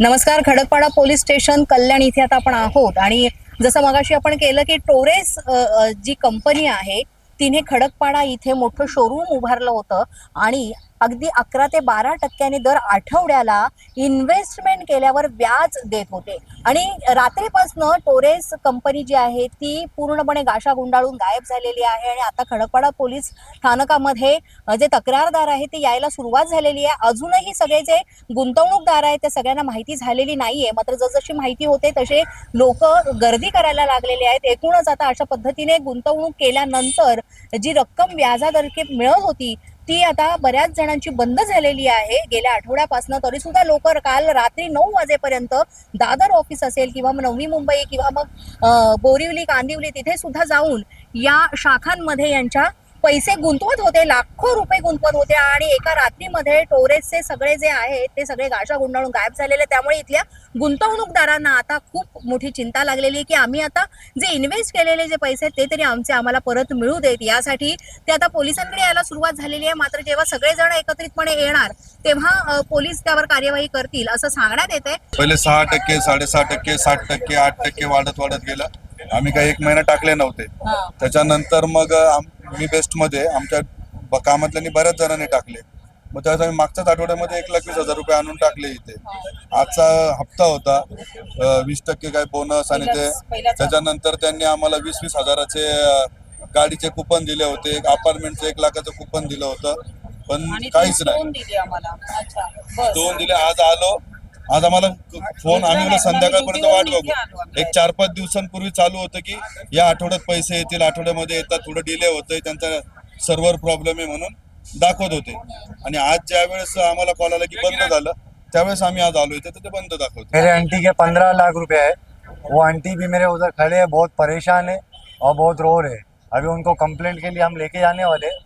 नमस्कार Khadakpada police station कल्याण इथे आता आपण आहोत. आणि जसं मगाशी आपण केलं की टोरेस जी कंपनी आहे तिने खडकपाडा इथे मोठं शोरूम उभारलं होतं. आणि अगदी अकरा ते बारा टक्क्यांनी दर आठवड्याला इन्व्हेस्टमेंट केल्यावर व्याज देत होते. आणि रात्रीपासनं टोरेस कंपनी जी आहे ती पूर्णपणे गाशा गुंडाळून गायब झालेली आहे आणि आता खडकपाडा पोलीस स्थानकामध्ये जे तक्रारदार आहेत ते यायला सुरुवात झालेली आहे. अजूनही सगळे जे गुंतवणूकदार आहेत त्या सगळ्यांना माहिती झालेली नाहीये. मात्र जसजशी माहिती होते तसे लोक गर्दी करायला लागलेले आहेत. एकूणच आता अशा पद्धतीने गुंतवणूक केल्यानंतर जी रक्कम व्याजादरके मिळत होती ती आता बऱ्याच जणांची बंद झालेली आहे. गेल्या आठवड्यापासून तरी सुद्धा लोक काल रात्री नऊ वाजेपर्यंत दादर ऑफिस असेल किंवा मग नवी मुंबई किंवा मग बोरिवली कांदिवली तिथे सुद्धा जाऊन या शाखांमध्ये यांच्या पैसे गुंतवत होते लाखो रुपये गुंतवत होते आणि एका रात्रीमध्ये टोरेसचे सगळे जे आहेत ते सगळे गाशा गुंडाळून गायब झालेले. त्यामुळे इथल्या गुंतवणूकदारांना आता खूप मोठी चिंता लागलेली आहे की आम्ही आता जे इन्व्हेस्ट केलेले जे पैसे आहेत ते तरी आमचे आम्हाला परत मिळू देत. यासाठी ते आता पोलिसांकडे यायला सुरुवात झालेली आहे. मात्र जेव्हा सगळेजण एकत्रितपणे येणार तेव्हा पोलीस त्यावर कार्यवाही करतील असं सांगण्यात येते पहिले सहा टक्के साडेसहा टक्के साठ टक्के आठ टक्के वाढत वाढत गेलं. आम्ही काही एक महिना टाकले नव्हते. त्याच्यानंतर मग आम- मी बेस्टमध्ये आमच्या कामातल्यांनी बऱ्याच जणांनी टाकले. मग त्यावेळेस आम्ही मागच्याच आठवड्यामध्ये एक लाख वीस हजार रुपये आणून टाकले इथे. आजचा हप्ता होता. वीस टक्के काय बोनस आणि ते त्याच्यानंतर त्यांनी आम्हाला वीस वीस हजाराचे गाडीचे कुपन दिले होते. एक अपार्टमेंटचं एक लाखाचं कुपन दिलं होतं. पण काहीच नाही. दोन दिले. आज आलो. आज आम्हाला फोन आम्ही संध्याकाळपर्यंत वाट बघू. एक चार पाच दिवसांपूर्वी चालू होतं की या आठवड्यात पैसे येतील आठवड्यामध्ये येतात थोडं डिले होतंय त्यांचा सर्व्हर प्रॉब्लेम आहे म्हणून दाखवत होते. आणि आज ज्या वेळेस आम्हाला कॉल आला की बंद झालं त्यावेळेस आम्ही आज आलो इथे तर ते बंद दाखवते. मेरे आंटी के पंद्रह लाख रुपए है। वो आंटी भी मेरे उधर खड़े हैं बहुत परेशान है और बहुत रो रहे हैं। अभी उनको कंप्लेंट के लिए हम लेके जाने वाले हैं।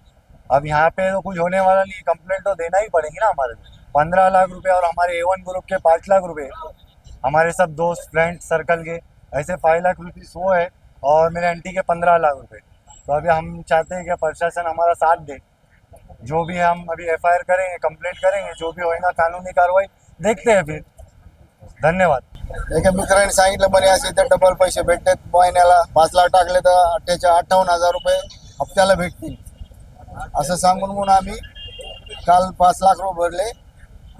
अब यहाँ पे तो कुछ होने वाला नहीं कंप्लेंट तो देना ही पड़ेगी ना हमारे पंद्रह लाख रुपए और हमारे ए वन ग्रुप के पाँच लाख रुपए। हमारे सब दोस्त फ्रेंड सर्कल के ऐसे फाइव लाख रुपीस वो है और मेरे आंटी के पंद्रह लाख रुपए। तो अभी हम चाहते हैं कि प्रशासन हमारा साथ दे। जो भी हम अभी एफ करेंगे कंप्लेंट करेंगे जो भी होएगा कानूनी कार्रवाई देखते हैं फिर। धन्यवाद। एका मित्राने सांगितलं म्हणे असे तर डबल पैसे भेटतात. महिन्याला पाच लाख टाकले तर अठ्ठ्याच्या अठ्ठावन्न हजार रुपये हप्त्याला भेटतील. असं सांगून म्हणून आम्ही काल पाच लाख रुपये भरले.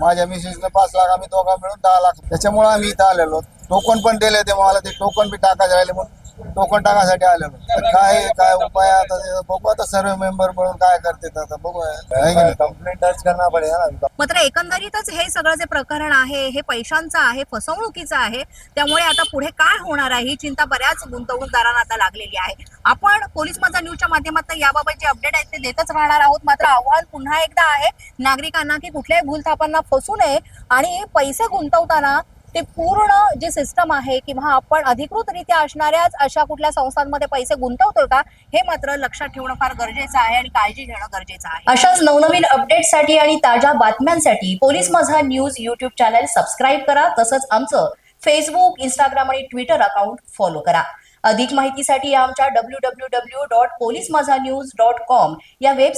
माझ्या मिसेसनं पाच लाख आम्ही दोघा मिळून दहा लाख त्याच्यामुळे आम्ही इथं आलेलो. टोकन पण दिले ते मला ते टोकन बी टाकायचे राहिले म्हणून. टोकन टाकायसाठी आलेलो तर काय काय उपाय आता ते बघू आता सर्व मेंबर म्हणून काय करते आता बघू कंप्लेंट दर्ज करना पडेल ना मात्र एकंदरीतच हे सगळं जे प्रकरण आहे हे पैशांचं आहे फसवणुकीचं आहे त्यामुळे आता पुढे काय होणार आहे ही चिंता बऱ्याच गुंतवणूकदारांना आता लागलेली आहे. आपण पोलीस माझा न्यूजच्या माध्यमातून याबाबत जे अपडेट आहेत ते देतच राहणार आहोत. मात्र आव्हान पुन्हा एकदा आहे. नागरिकांना की कुठल्याही भूलथापांना फसू नये आणि पैसे गुंतवताना ते पूर्ण जे सिस्टम आहे किंवा आपण अधिकृतरित्या असणाऱ्याच अशा कुठल्या संस्थांमध्ये पैसे गुंतवतोय का हे मात्र लक्षात ठेवणं फार गरजेचं आहे आणि काळजी घेणं गरजेचं आहे. अशाच नवनवीन अपडेटसाठी आणि ताज्या बातम्यांसाठी पोलीस माझा न्यूज युट्यूब चॅनल सबस्क्राईब करा तसंच आमचं फेसबुक इंस्टाग्राम आणि ट्विटर अकाउंट फॉलो करा. अधिक माहितीसाठी आमच्या W W W dot police माझा न्यूज डॉट कॉम या वेबसाईट